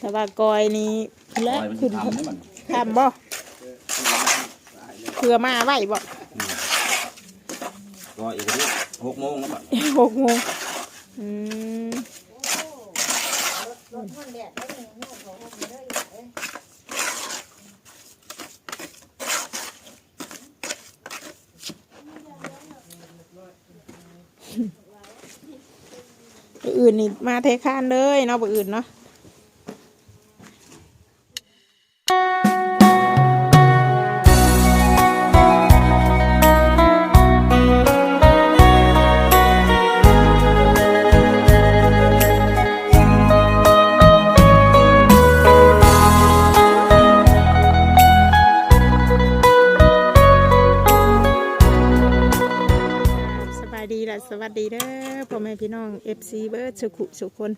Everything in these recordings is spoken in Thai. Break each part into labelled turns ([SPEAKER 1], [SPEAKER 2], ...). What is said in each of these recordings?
[SPEAKER 1] แต่ว่ากอยนี่
[SPEAKER 2] ปล่
[SPEAKER 1] และ
[SPEAKER 2] อยมัน
[SPEAKER 1] ขึ้น
[SPEAKER 2] ทำได้มัน
[SPEAKER 1] ทำบ่เพื่อมาไหวบ่
[SPEAKER 2] ก็อีกทีหกโมงแล้วบัด
[SPEAKER 1] หกโมงอืมมื้ออื่นนี่มาเทคานเลยเนาะมื้ออื่นเนาะ อพ่อแม่พี่น้อง FC เบิร์ดสุขุสุขคน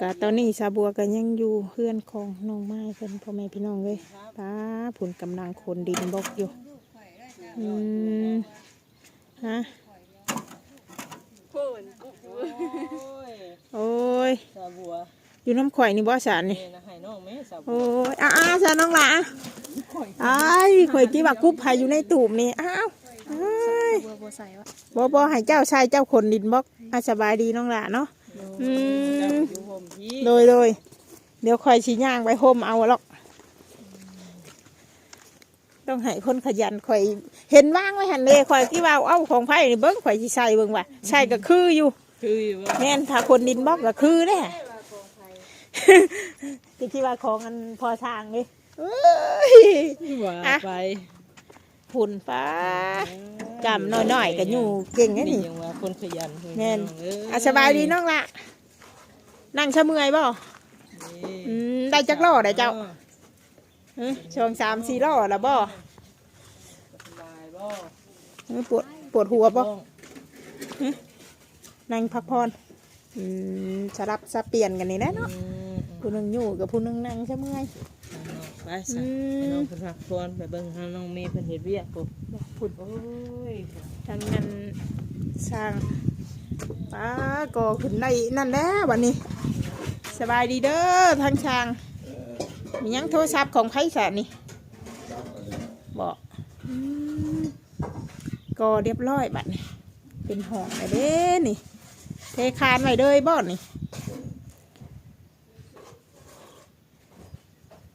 [SPEAKER 1] กะตอนนี้ชาบัวก็ยังอยู่เพื่อนของน้องไม้เป็นพ่อแม่พี่น้องเลยป้าผุนกำลังคนดินบกอยู่อืมฮะ
[SPEAKER 3] พูน
[SPEAKER 1] โอ้ย
[SPEAKER 3] สาบัว
[SPEAKER 1] อยู่น้ำข่อยนี่บ่สารนี่
[SPEAKER 3] นี่นะให้น้องแม่สาบัว
[SPEAKER 1] โอ้ยอ้าวๆสารน้องหละอ้ายข่อยกี่บักกุ๊บพายอยู่ในตูบนี่อ้าว อ้าย
[SPEAKER 3] บัวบัวใส่วะ
[SPEAKER 1] บ่บ่ให้เจ้าชายเจ้าคนดินบกอาสบายดีน้องหละเนาะอื
[SPEAKER 3] เจ้ามอยู่ห่มพี่
[SPEAKER 1] โดยโดยเดี๋ยวคอยชี้ย่างไปห่มเอาหรอก ต้องให้คนขยันคอย เห็นว่างไว้หันเลยคอยกี่ว่าเอาของไผ่นี่เบิ้งคอยสิใส่เบิ้งว่าใช่ก็คืออยู่
[SPEAKER 3] คืออยู่ว่า
[SPEAKER 1] แม่นถ้าคนดินบล็อกก็คือแน่ที่ที่ว่าของอันพอทางเลยเอ้ย
[SPEAKER 3] ว่า
[SPEAKER 1] อะ
[SPEAKER 3] ไป
[SPEAKER 1] หุ่นฟ้าจำน้อยๆกันอยู่เก่งไง
[SPEAKER 3] นี่
[SPEAKER 1] นี่
[SPEAKER 3] ยังว่าคนขยัน
[SPEAKER 1] แม่น
[SPEAKER 3] เอ้ย
[SPEAKER 1] อะสบายดีน้องละนั่งชะเมื่อยบ่
[SPEAKER 3] นี่
[SPEAKER 1] อืมได้จักล่อได้เจ้าเอ้ยช่วงสามสี่ล่อแล้วบ่
[SPEAKER 3] สบายบ่
[SPEAKER 1] เอ้ยปวดปวดหัวบ่
[SPEAKER 3] ต้อง
[SPEAKER 1] นั่งพักผ่อนอืมสลับสับเปลี่ยนกันนี่แหละเนาะ
[SPEAKER 3] อืม
[SPEAKER 1] ผู้หนึงอยู่กับผู้หนึงนั่งซะเมื่อย
[SPEAKER 3] ไปซะ
[SPEAKER 1] อืม
[SPEAKER 3] ให้น้องเพิ่นพักผ่อนไปเบิ่งหาน้องเมย์เพิ่นเฮ็ดเวียกปุ๊บ
[SPEAKER 1] พุ่น
[SPEAKER 3] โอ้ย
[SPEAKER 1] ทางนั้นสร้างป้าก็ขึ้นได้นั่นแหล้ววันนี้ สบายดีเด้อทางช่าง มียังโทรศัพท์ของไผ่แสนนี่บอกอืมก็เรียบร้อยบัดนี้เป็นห้องเลยเด้นี่ เทคานไว้เลยบ่อนนี่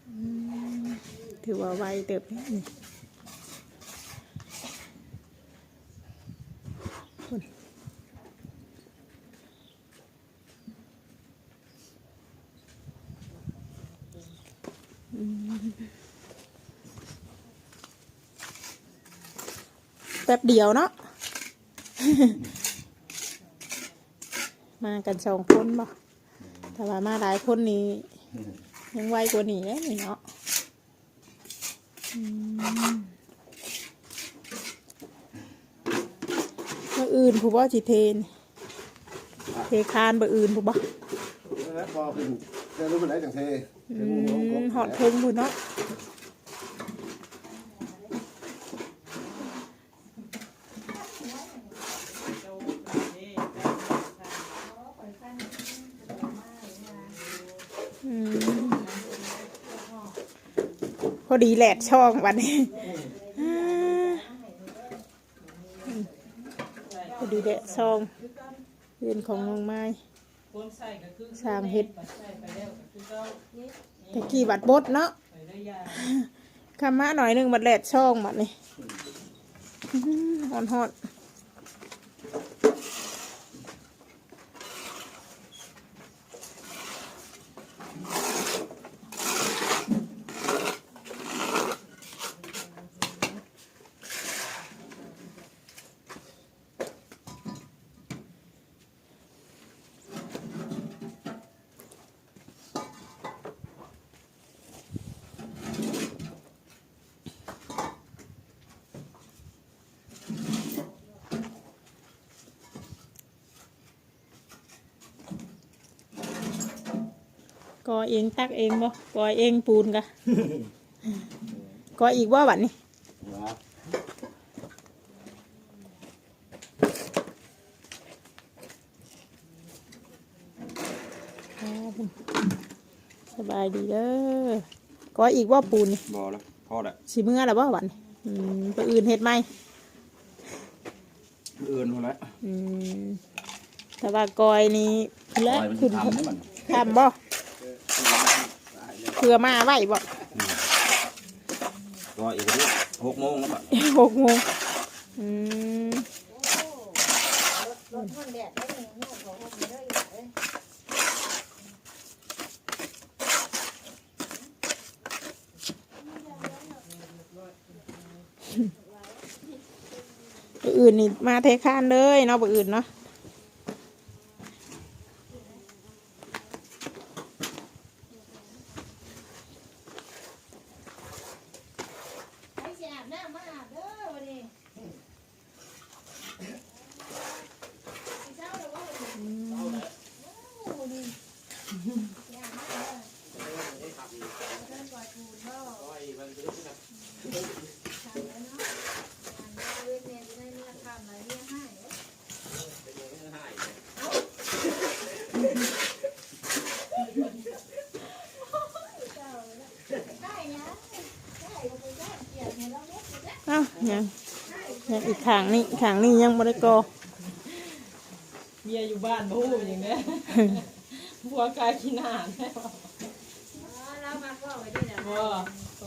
[SPEAKER 1] อืม ถือว่าไวเติบนี่นแป๊บเดียวเนาะ มากันสองคนบ่แต่ว่ามาหลายคนนี้ยังไวกว่านี้เนาะ อืมมื่ออื่นผู้บ่จิเทนเทคานบ่อื่นผู้บ่
[SPEAKER 4] แล้วพอเป็นจะรู้เป็นไรจังเท
[SPEAKER 1] อืมหอดเทิงผู้เนาะ อดีแหลดช่องวันนี้อ่าพอดีแหลดช่องเรื่อนของน้องไม้
[SPEAKER 3] ใส่ก
[SPEAKER 1] ร้างเห็ดตะกี้บัดบดเนาะ
[SPEAKER 3] ไปได้ยา
[SPEAKER 1] มาหน่อยหนึ่งบัดแหลดช่องบัดนี่ฮอนฮอน กอเองตักเองบ่กอเองปูนกะกออีกว่าบัดนี่
[SPEAKER 4] ว้า
[SPEAKER 1] ใส่บายดีเด้อก็อีกว่าปูนนี่
[SPEAKER 2] บอแล้วพอแล้ว
[SPEAKER 1] สิเมื่อแล้วบ่หวันอืมตัวอื่นเฮ็ดไหม
[SPEAKER 2] เอื่นพอแล้ว
[SPEAKER 1] อืมแต่ว่ากอยนี่และ
[SPEAKER 2] ปล่อยมัน
[SPEAKER 1] ขึ้น
[SPEAKER 2] ทำได้มัน
[SPEAKER 1] ทำบ่ เพื่อมาไหวบ่
[SPEAKER 2] ก็อีกทีหกโมงแล้วบัด
[SPEAKER 1] หกโมงอืมอื่นนี่มาเทคานเลยเนาะอื่นเนาะ
[SPEAKER 5] ไปสิอาบน้ำมาอาบเด้อวันนี้เช้าหรือว่าวันนี้เช้าแล้วโอ้นี่สิอาบน้ำเด้อเดินกอดทูนบ่ทำแล้วเนาะอันเวทเนี่ยจะได้เมื่อทำอะไรเรียกให้เด้อได้นะได้ก็ไปได้เกลียดเนี่ยเราเล็กอยู่แล้ว
[SPEAKER 1] เอ้า ยังยังอีกขางนี่ขางนี่ยังบ่ได้กอ
[SPEAKER 3] เมียอยู่บ้านบ่ฮู้อย่างเนี้ยผัวกายขี้หน้าแน่บ่
[SPEAKER 5] อ๋อเรามาก็ไว้ดีนะ
[SPEAKER 3] บ่เอ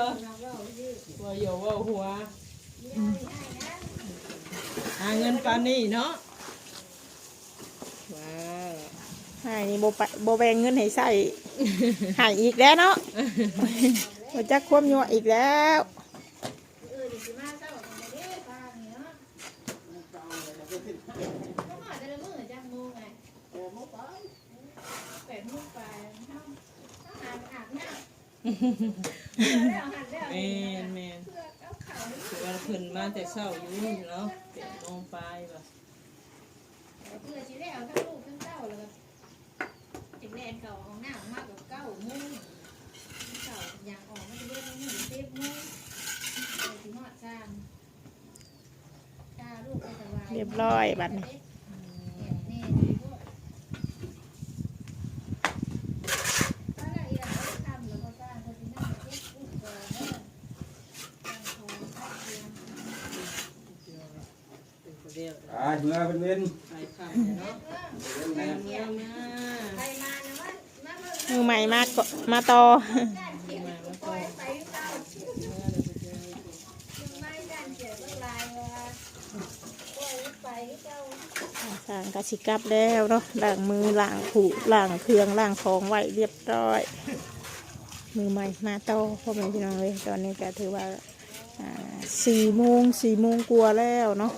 [SPEAKER 3] อ
[SPEAKER 5] เราก็ไว้ดี
[SPEAKER 3] บ่อยู่ว่าหัว
[SPEAKER 5] ไม่ได้ได้นะ
[SPEAKER 3] หาเงินปานนี้เนาะว้าว
[SPEAKER 1] ให้นี่บ่ไปบ่แบ่งเงินให้ใส่ให้อีกแล้วเนาะบ่จักความยั่วอีกแล้ว
[SPEAKER 5] เออดิสิมาเจ้าของไม่ได้ฟังเนาะก็มาแต่ละมื้อจังโมงไงแปดโมงไปเนาะอาบอาบน้ำ แล้วหันแล้ว
[SPEAKER 3] แม่นแม่น
[SPEAKER 5] เพื่อเอาเขา
[SPEAKER 3] คือว่าเพิ่นมาแต่เช้าอยู่เนาะเจ็ดโมงปลายบ่
[SPEAKER 5] เพื่อสิได้เอาทั้งลูกทั้งเต้าแล้วก็จิแลนเก่าเอาหน้ามากกว่าเก้าโมงเก่าอย่างออกมันจะเรียกว่าหนึ่งสิบโมงเอาสิหอดสามตาลูกก็สบาย
[SPEAKER 1] เรียบร้อยบัดนี้
[SPEAKER 5] นี่นี่พวกถ้าเราอยากได้ทำแล้วก็สร้างคนที่นั่งเช็คอุปกรณ์เนี่ยตั้งโครงสร้างเตียง
[SPEAKER 3] เป็นคนเดียว
[SPEAKER 2] อ่าเมื่อเป็นเว้น
[SPEAKER 3] ไปค่ำเนาะ
[SPEAKER 5] เรื่อง
[SPEAKER 3] แม่เมียมา
[SPEAKER 5] ไปมานะว่า มือ
[SPEAKER 1] ใหม่มากมาต่อ
[SPEAKER 5] ด้านเขียนปล่อยไปเต้ายังไม่านเขียนเรื่องลายว่าปล่อยไปเจ้า
[SPEAKER 1] สร้างกสิกับแล้วเนาะล้างมือล้างผูล้างเครื่องล้างของไว้เรียบร้อย มือใหม่มาโตพ่อแม่พี่น้องเลยตอนนี้ก็ถือว่าสี่โมงสี่โมงกลัวแล้วเนาะ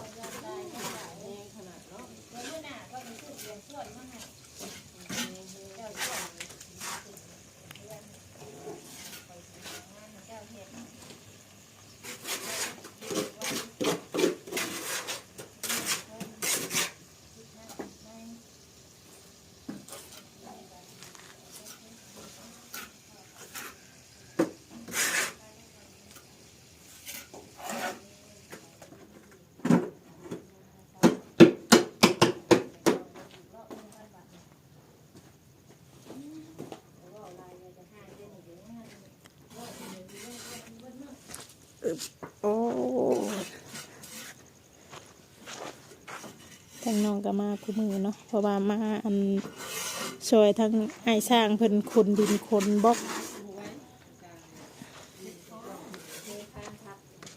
[SPEAKER 1] โอ้ทางน้องก็มาคู่มือเนาะเพราะว่ามาอันช่วยทั้งไอ้สร้างเพิ่นคนดินคนบล็อก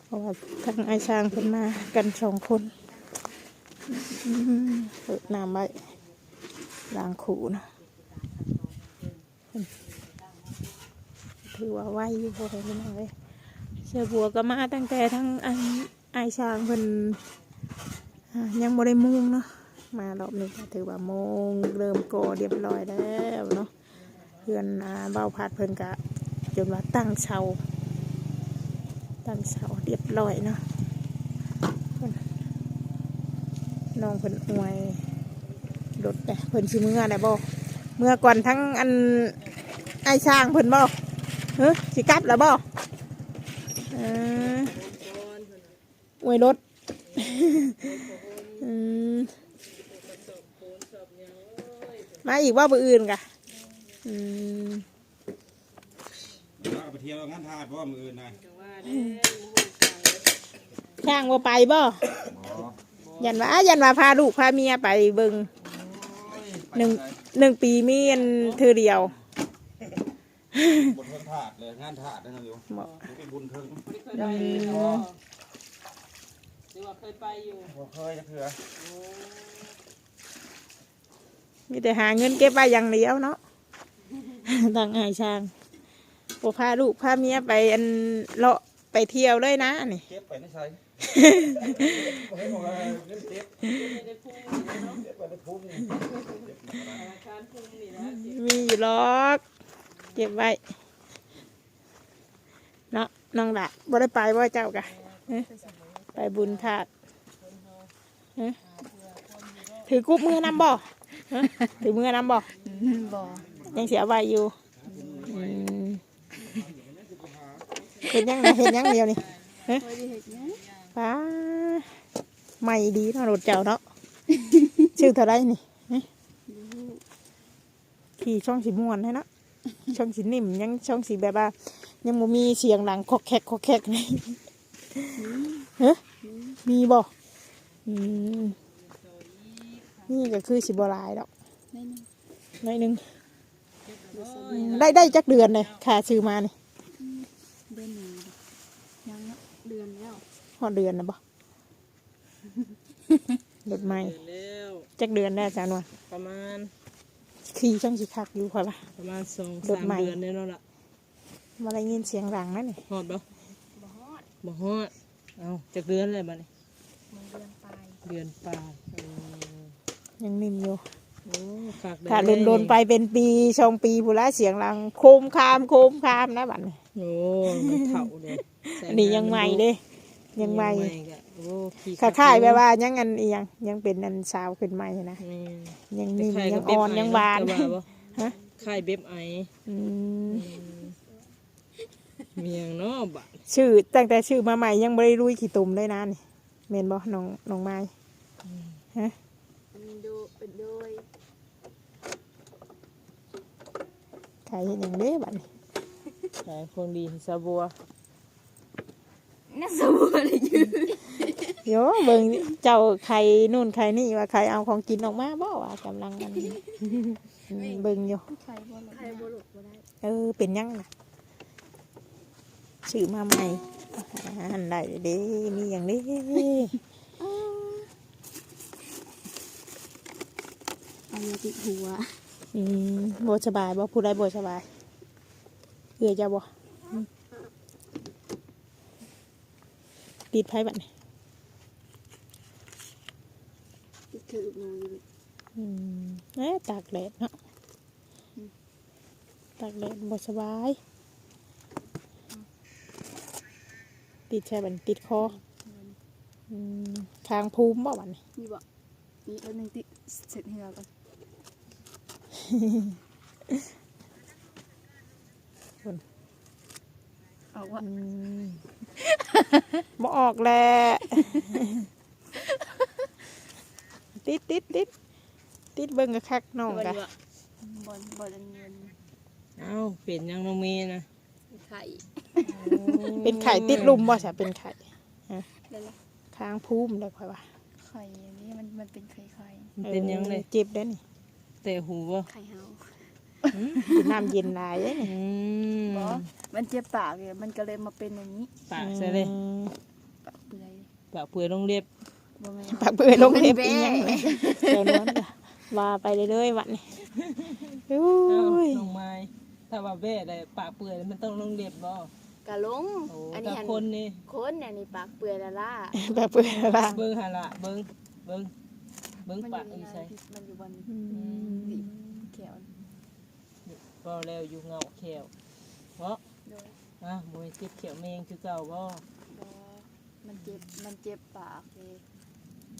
[SPEAKER 1] เพราะว่าทั้งไอ้ช้างเพิ่นมากันสองคนเปิดน้ำไว้ล้างขู่นะถือว่าไหวอยู่พอได้พี่น้องเลย เชื่อบัวก็มาตั้งแต่ทั้งอันไอช้างเพิ่นยังบ่ได้มุงเนาะมารอบนี้ก็ถือว่าโมงเริ่มก่อเรียบร้อยแล้วเนาะเพื่อนอาเบาพัดเพิ่นกะจนว่าตั้งเชาตั้งเสาเรียบร้อยเนาะน้องเพิ่นอวยรถแต่เพิ่นชิเมื่อได้บ่เมื่อก่อนทั้งอันไอช้างเพิ่นบ่เฮ้ยสิกลับแล้วบ่ อออวยรถอืมมาอีกว่าบ่อื่นกะอืม
[SPEAKER 2] เที่ยวงานทาสเพราะว่ามืออื่นนาย
[SPEAKER 3] จังว่าเด้อหมู่สั่งเลย
[SPEAKER 1] ช่างบ่ไปบ่
[SPEAKER 2] อ๋อ
[SPEAKER 1] ยันว่ายันว่าพาลูกพาเมียไปเบิ่งหนึ่งหนึ่งปีมีอันเธอเดียว
[SPEAKER 2] บทเทิงทาสเลยงานทาสนะครับอยู่
[SPEAKER 1] บ่
[SPEAKER 2] เป็นบุญเทิง
[SPEAKER 3] ไม่เคยไปเลยเนาะหรือว่าเคยไปอยู่
[SPEAKER 2] บ่เคยจะเถื่อ
[SPEAKER 3] โอ้
[SPEAKER 1] มีแต่หาเงินเก็บไว้อย่างเดียวเนาะต่างไอ้ช่างบ่พาลูกพาเมียไปอันเลาะไปเที่ยวเลยนะนี่
[SPEAKER 2] เก็บไปในใช้บ่ให้บอกว่าเงินเก็บ
[SPEAKER 3] ไม่ได้พุ่งนี่เนาะ
[SPEAKER 2] เก็บไปในพุ่มนี่
[SPEAKER 3] ธนาคารพุ่งนี่นะเก็บ
[SPEAKER 1] มีอยู่หรอก เก็บไว้เนาะน้องละบ่ได้ไปบ่เจ้ากะฮะไปบุญธาตุฮะถือกุ๊บมือนำบ่ฮะถือมือนำบ่
[SPEAKER 6] บ่
[SPEAKER 1] ยังเสียไว้อยู่อืมเห็นยังนะเห็นยังเดียวนี่ฮะ
[SPEAKER 6] บ่ได้เฮ็ดหยัง
[SPEAKER 1] ป้าไม่ดีเนาะรถเจ้าเนาะชื่อเท่าไรนี่ฮะขี่ช่องสีม่วนให้เนาะ ช่องสีนิ่มยังช่องสีแบบว่า ยังบ่มีเสียงหลังคอกแคกคอกแคกนี่ฮะมีบ่อืมนี่ก็คือสิบหลายดอก
[SPEAKER 6] ได้หนึง
[SPEAKER 1] น้อยหนึงได้ได้จักเดือนเลยค่าซื้อมานี่
[SPEAKER 6] เดือนหนึงยังเนาะเดือนแล้ว
[SPEAKER 1] หอดเดือนนะบ่รถใหม่
[SPEAKER 3] เดือนแล้ว
[SPEAKER 1] จักเดือนได้จานวน
[SPEAKER 3] ประมาณ
[SPEAKER 1] ขี่ช่องสีคักอยู่ค่อยปะ
[SPEAKER 3] ประมาณสอง
[SPEAKER 1] รถ
[SPEAKER 3] สาม
[SPEAKER 1] ใหม่
[SPEAKER 3] เดือนเนี่ยเนาะล่ะ
[SPEAKER 1] มาได้ยินเสียงหลังนั่นนี่
[SPEAKER 3] ฮอดบ่
[SPEAKER 6] บ่ฮอด
[SPEAKER 3] บ่ฮอดเอ้าจากเดือนอะไรบัดนี้
[SPEAKER 6] มือเดือนปลาย
[SPEAKER 3] เดือนปลายเออ
[SPEAKER 1] ยังนิ่มอยู่
[SPEAKER 3] โอ้ฝากได้
[SPEAKER 1] ถ้า
[SPEAKER 3] เลย
[SPEAKER 1] โดนๆไปเป็นปีสองปีผู้ละเสียงหลังโคมคามโคมคามนะบัดนี้
[SPEAKER 3] โอ้มันเฒ่าเลยใส่
[SPEAKER 1] อันนี้ยังใหม่เด้ยังใหม่
[SPEAKER 3] ก็โอ้ขี้
[SPEAKER 1] ค่ายๆแบบว่ายังอันอีหยังยังเป็นอันสาวขึ้นใหม่นะ
[SPEAKER 3] แม่น
[SPEAKER 1] ยัง
[SPEAKER 3] แต่
[SPEAKER 1] นิ่ม
[SPEAKER 3] ไข่
[SPEAKER 1] ยั
[SPEAKER 3] ก็
[SPEAKER 1] ง
[SPEAKER 3] เบ็
[SPEAKER 1] อ่
[SPEAKER 3] บ
[SPEAKER 1] อน
[SPEAKER 3] ไยั
[SPEAKER 1] งหวาน
[SPEAKER 3] จะบ่
[SPEAKER 1] ฮะ
[SPEAKER 3] ไข่เบ็บไอ
[SPEAKER 1] อืม
[SPEAKER 3] มีหยังเนาะบะ
[SPEAKER 1] ชื่อตั้งแต่ชื่อมาใหม่ยังไม่ได้รุยขี่ตุ่มเลยนะนี่เมนบอน้องน้องไม้ฮะ
[SPEAKER 6] มันดูเป็นโดย
[SPEAKER 1] ใครเห็นอย่างเด้บัดนี้
[SPEAKER 3] ขายคนดีสะบัว
[SPEAKER 6] น่าสมบูรณ์เลยอยู่
[SPEAKER 1] โยเบิ่งเจ้าใครนู่นใครนี่ว่าใครเอาของกินออกมาบ่ว่ากำลังมันอืมเบิ่งอยู่
[SPEAKER 6] ใครบ่หลบใครบ่หลบบ่ได้
[SPEAKER 1] เออเป็นยังน่ะชื่อมาใหม่อันใดเด้มีอย่างนี้
[SPEAKER 6] เอายาติดหัว
[SPEAKER 1] อืมบ่สบายบ่ผู้ใดบ่สบายเอือจะบ่อืม ติดไผบัดนี้
[SPEAKER 6] ติดคือลูกหนูอยู่
[SPEAKER 1] อืมเอ๊ะตากแดดเนาะตากแดดบ่สบาย ติดใช่บัดนติดคออืมทางภูมิบ่บัดนี้
[SPEAKER 6] นี่บ่นี่แล้วนึงติดเสร็จเหือก่อน
[SPEAKER 1] คน
[SPEAKER 6] เอาว่า
[SPEAKER 1] อืม บ่ออกแหละติดติดติดติดเบิ่งกะคักน้องกะ
[SPEAKER 6] บอลบอลเงิน
[SPEAKER 3] เอ้าเป็นยังน้องเมย์นะ
[SPEAKER 6] ไข่
[SPEAKER 1] เป็นไข่ติดลุมบ่ใช่เป็นไข่
[SPEAKER 6] ได้ละ
[SPEAKER 1] ทางภูมิเลยค่อยว่า
[SPEAKER 6] ไข่อันนี้มันมันเป็นไข่ไข่
[SPEAKER 3] มันเป็นยังเลย
[SPEAKER 1] ออเจ็บได้อนี่
[SPEAKER 3] แต่หูบ่
[SPEAKER 6] ไข่เฮา
[SPEAKER 1] กินน้ำเย็นหลายเด้อนี่
[SPEAKER 3] อื ม
[SPEAKER 6] บอมันเจ็บปากเลยมันก็เลยมาเป็นอย่างนี้
[SPEAKER 3] ปากใส่เลย
[SPEAKER 1] อืม
[SPEAKER 6] ปากเปื่อย
[SPEAKER 3] ปากเปื่อยลงเรียบ
[SPEAKER 6] บ่แม่น
[SPEAKER 1] ปากเปื่อยลงเล็บ
[SPEAKER 6] มัน
[SPEAKER 1] อี
[SPEAKER 6] แบ้
[SPEAKER 1] หยังเลยเดี๋ยวนั้นจ้ะว่าไปเรื่อยๆวันนี้โอ้
[SPEAKER 3] เอ้ายน้องไม้ถ้าว่าแว่ได้ปากเปื่อยมันต้องลงเรียบบ่
[SPEAKER 6] กะลง
[SPEAKER 3] โอ้
[SPEAKER 6] อัน
[SPEAKER 3] ถ้า
[SPEAKER 6] นี้อัน
[SPEAKER 3] คนนี่
[SPEAKER 6] คนเนี่ยนี่ปากเปื่อยละล่ะ
[SPEAKER 1] ปากเปื่อยละ
[SPEAKER 3] เบิ่งหาละเบิ่งเบิ่งเบิ่ง
[SPEAKER 6] มัน
[SPEAKER 3] ปาก
[SPEAKER 6] อยู่
[SPEAKER 3] อี
[SPEAKER 6] ใน
[SPEAKER 3] ใส่
[SPEAKER 6] นั้นมันอยู่บน
[SPEAKER 1] อืม
[SPEAKER 6] ดิแขว
[SPEAKER 3] ก็แล้วอยู่เงาแขวเพราะ
[SPEAKER 6] โดย
[SPEAKER 3] อะมวยเจ็บเขียวเมงคือเก่าบ่
[SPEAKER 6] บ่มันเจ็บมันเจ็บปากเลย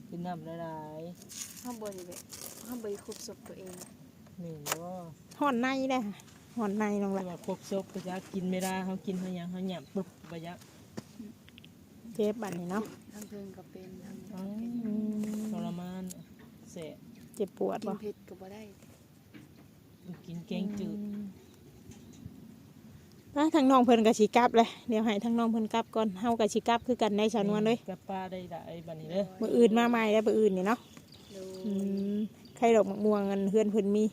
[SPEAKER 3] กินน้ำละลาย
[SPEAKER 6] ข้างบนนี่แบบข้างบนคุบศพตัวเอง
[SPEAKER 3] เหม็นบ่
[SPEAKER 1] ห่อนในได้อค่ะห่อนในน้อง
[SPEAKER 3] แต่
[SPEAKER 1] ละ
[SPEAKER 3] ว่าครบซบก็จะกินไม่ได้เขากินเขาหยังเขาหยับปุ๊บไปยัก
[SPEAKER 1] เจ็บบัดนี้เนาะ
[SPEAKER 6] ทั้งเพิ่งก็เป็นทั้ง
[SPEAKER 3] อ๋อ
[SPEAKER 1] อืม
[SPEAKER 3] ทรมานเสะ
[SPEAKER 1] เจ็บปวด
[SPEAKER 6] กิ
[SPEAKER 1] บ่
[SPEAKER 6] นเผ็ดก็บ่ได้
[SPEAKER 3] กินแกงจืด
[SPEAKER 1] อ ป้าทางน้องเพิ่นก็สิกลับเลยเดี๋ยวให้ทางน้องเพิ่นกลับก่อนเฮาก็สิกลับคือกันในชานวนเลย
[SPEAKER 3] กับปลาได้ได้บัดนี้เด้อ
[SPEAKER 1] มื้ออื่นมาใหม่แล้วมื้ออื่นนี่เนาะ
[SPEAKER 5] โดย
[SPEAKER 1] อืมใครดอกมะม่วงเงินเฮือนเพิ่นมี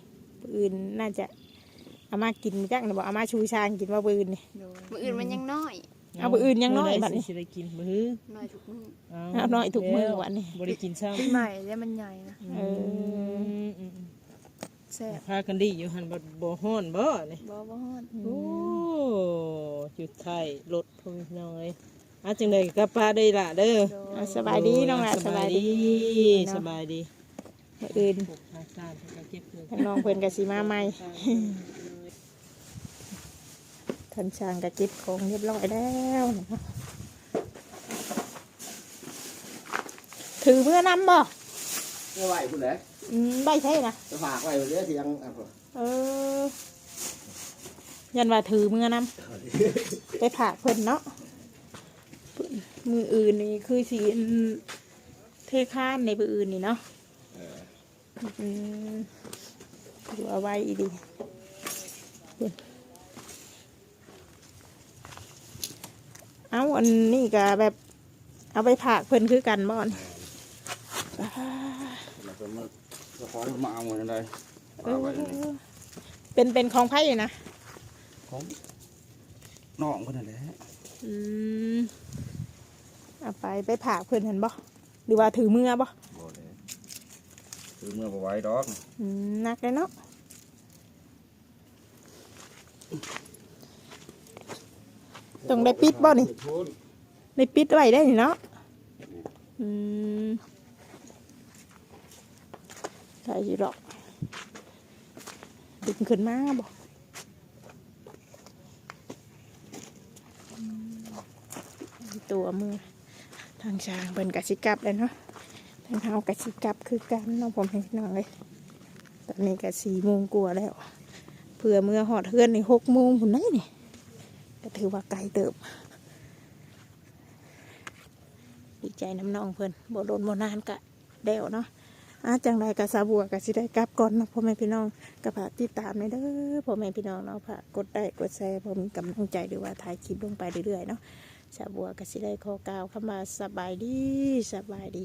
[SPEAKER 1] มื้ออื่นน่าจะเอามากินจักนะบ่เอามาชูชางกินว่ามื้ออื่นนี่
[SPEAKER 5] โดย
[SPEAKER 6] มืออื่นมันยังน้อย
[SPEAKER 1] เอามื้ออื่นยังน้อยบัดนี้
[SPEAKER 3] สิได้กินมื้อ
[SPEAKER 6] น้อยทุกมือ
[SPEAKER 1] เอาน้อยทุกมื้อวันนี้
[SPEAKER 3] บ่ได้กินซ้ำ
[SPEAKER 6] ปีใหม่แล้วมันใหญ่นะ
[SPEAKER 1] เออ
[SPEAKER 3] มอืม
[SPEAKER 6] แซ่บ
[SPEAKER 3] พากันดีอยู่หันบ่บ่ฮ้อนบ่นี่
[SPEAKER 6] บ่บ่ฮอด
[SPEAKER 3] โอ้ จุดไทยรถพ่อแม่พี่น้องเอ้ยอาจังได๋กับปลาได้ล่ะเด้อ
[SPEAKER 6] โดย
[SPEAKER 1] เอาสบายดีน้องหละสบายดี
[SPEAKER 3] ส
[SPEAKER 1] เนาะ
[SPEAKER 3] บายดี
[SPEAKER 1] มื้ออื่น
[SPEAKER 3] ปลูกทางซ่านเพิ่นก็เก็บเงิน
[SPEAKER 1] ทางน้องเพิ่นก็สิมาใหม่ทันชางก็เก็บของเรียบร้อยแล้วเนาะถือเมื่อนำบ่
[SPEAKER 4] เมื่อไหวคุณเลย
[SPEAKER 1] อืมใบใช่นะ
[SPEAKER 4] จะฝากไว้เรื่อยเสียงอะพ่อ
[SPEAKER 1] เออ ยันว่าถือมือนำไปผ่าเพิ่นเนาะมืออื่นนี่คือสีเทข้านในมืออื่นนี่เนาะอืมดูเอาไว้อีดีเพิ่นเอาอันนี้ก็แบบ เอาไปผ่าเพิ่นคือกันบ่อน
[SPEAKER 2] จะขอให้มาเอาได้
[SPEAKER 1] เอ
[SPEAKER 2] เอา
[SPEAKER 1] อ
[SPEAKER 2] ไว้นี่
[SPEAKER 1] เป็นเป็นของไพ่นะ
[SPEAKER 2] ของน้องคนนั่นแหละ
[SPEAKER 1] อืมเอาไปไปผ่าเพื่อนเห็นบ่หรือว่าถือมือบ่
[SPEAKER 2] บ่เลยคือเมื่อบ่ไหว้ดอก
[SPEAKER 1] อืมหนักเลยเนาะต้องได้ปิดบ่นี่ได้ปิดไว้ได้นี่เนาะอืมใส่สิดอกดึงขึ้นมาบ่อืม ตัวมือทางช้างเป็นกสิกลับเลยเนาะทางเฮากสิกลับคือกันเน้องผมให้พี่น้องเลยตอนนี้ก็สี่โมงกว่าแล้วเพื่อเมื่อหอดเฮือนในหกโมงพุ่นได้นี่ก็ถือว่าไกลเติบดีใจน้ำน้องเพิ่อนบ่โดนบ่นานกะเดวเนาะอาจังไรกะสาบัวกะสิได้กลับก่อนนะพ่อแม่พี่น้องกะฝากติดตามในอยเด้อพ่อแม่พี่น้องเนาะฝากกดได้กดแชร์พอมีกำลังใจหรือว่าถ่ายคลิปลงไปเรื่อยๆเนาะ สาบัวก็สิได้ขอกล่าวเข้ามาสบายดีสบายดี